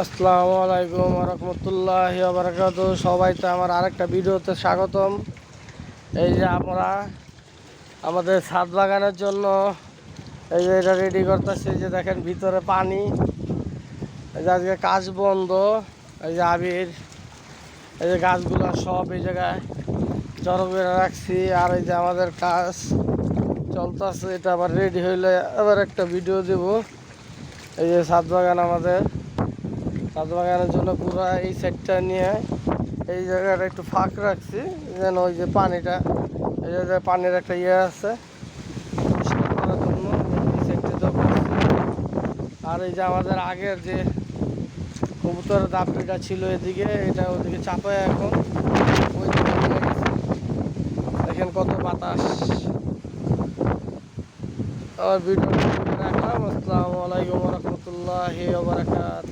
আসসালামু আলাইকুম রহমতুল্লাহ সবাই তো আমার আরেকটা ভিডিওতে স্বাগতম। এই যে আমরা আমাদের ছাদ বাগানের জন্য এই যে এটা রেডি করতেছি যে দেখেন ভিতরে পানি। এই যে আজকে কাজ বন্ধ। এই যে আবির, এই যে গাছগুলো সব এই জায়গায় জড়ো করে রাখছি। আর এই যে আমাদের কাজ চলতেছে, এটা আবার রেডি হইলে আবার একটা ভিডিও দেব। এই যে ছাদ বাগান আমাদের। ছাদ বাগানের জন্য পুরো এই সাইডটা নিয়ে এই জায়গাটা একটু ফাঁক রাখছি, যেন ওই যে পানিটা, এই যে পানির একটা ইয়ে আছে আর এই যে আমাদের আগের যে কবুতরের দাপড়িটা ছিল এদিকে, এটা ওদিকে চাপায় এখন, ওই। দেখেন কত বাতাস আমার ভিডিও আলাইকুম রহমতুল্লাহ বারাকাত